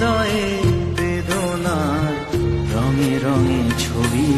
হৃদয়ে বেদনার রঙে রঙে ছবি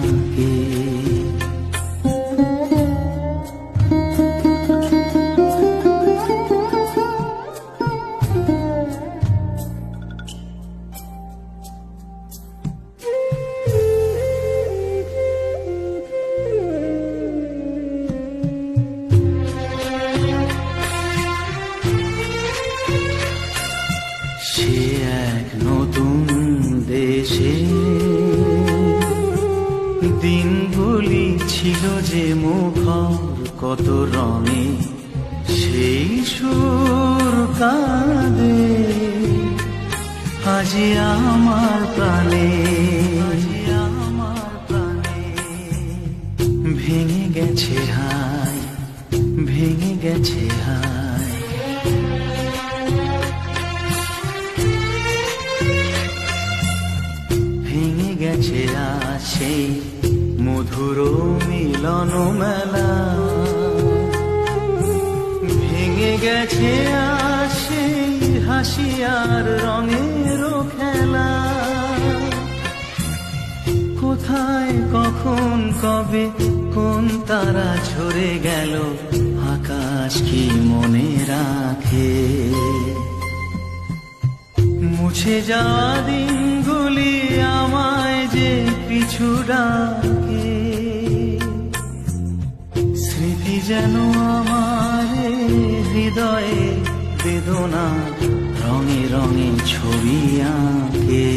দেশে দিনগুলি ছিল যে মুখর কত রঙে সেই সুর কাঁদে। আজি আমার প্রাণে ভেঙে গেছে হাই ভেঙে গেছে হাই সেই মধুর মিলন মেলা। ভেঙে গেছে সেই হাসি আর রঙের খেলা। কোথায়, কখন, কবে, কোন তারা ঝরে গেল, আকাশ কি মনে রাখে? মুছে যাওয়া আমায় পিছু ডাকে। স্মৃতি যেন আমার হৃদয়ে বেদনা রঙে রঙে ছবি আঁকে।